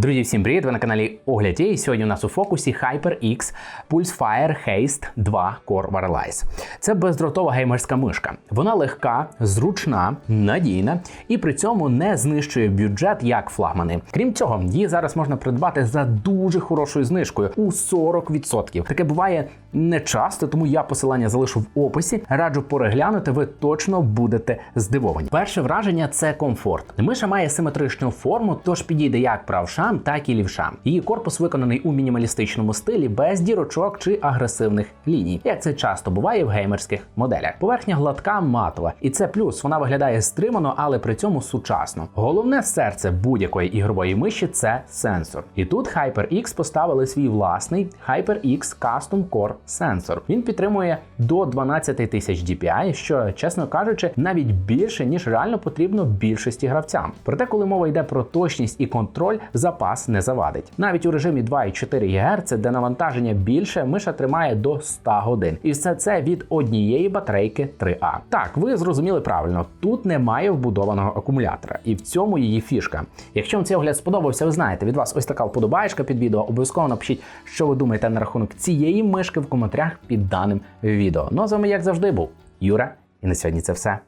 Друзі, всім привіт! Ви на каналі Огляд і сьогодні у нас у фокусі HyperX Pulsefire Haste 2 Core Wireless. Це бездротова геймерська мишка. Вона легка, зручна, надійна і при цьому не знищує бюджет як флагмани. Крім цього, її зараз можна придбати за дуже хорошою знижкою у 40%. Таке буває не часто, тому я посилання залишу в описі. Раджу переглянути, ви точно будете здивовані. Перше враження це комфорт. Миша має симетричну форму, тож підійде як правшам, так і лівшам. Її корпус виконаний у мінімалістичному стилі, без дірочок чи агресивних ліній, як це часто буває в геймерських моделях. Поверхня гладка матова, і це плюс. Вона виглядає стримано, але при цьому сучасно. Головне серце будь-якої ігрової миші це сенсор. І тут HyperX поставили свій власний HyperX Custom Core сенсор. Він підтримує до 12 тисяч DPI, що, чесно кажучи, навіть більше ніж реально потрібно більшості гравцям. Проте, коли мова йде про точність і контроль, запас не завадить. Навіть у режимі 2,4 ГГц, де навантаження більше, миша тримає до 100 годин. І все це від однієї батарейки 3А. Так, ви зрозуміли правильно, тут немає вбудованого акумулятора, і в цьому її фішка. Якщо вам цей огляд сподобався, ви знаєте, від вас ось така вподобаєчка під відео. Обов'язково напишіть, що ви думаєте на рахунок цієї мишки в коментарях під даним відео. Ну а з вами, як завжди, був Юра, і на сьогодні це все.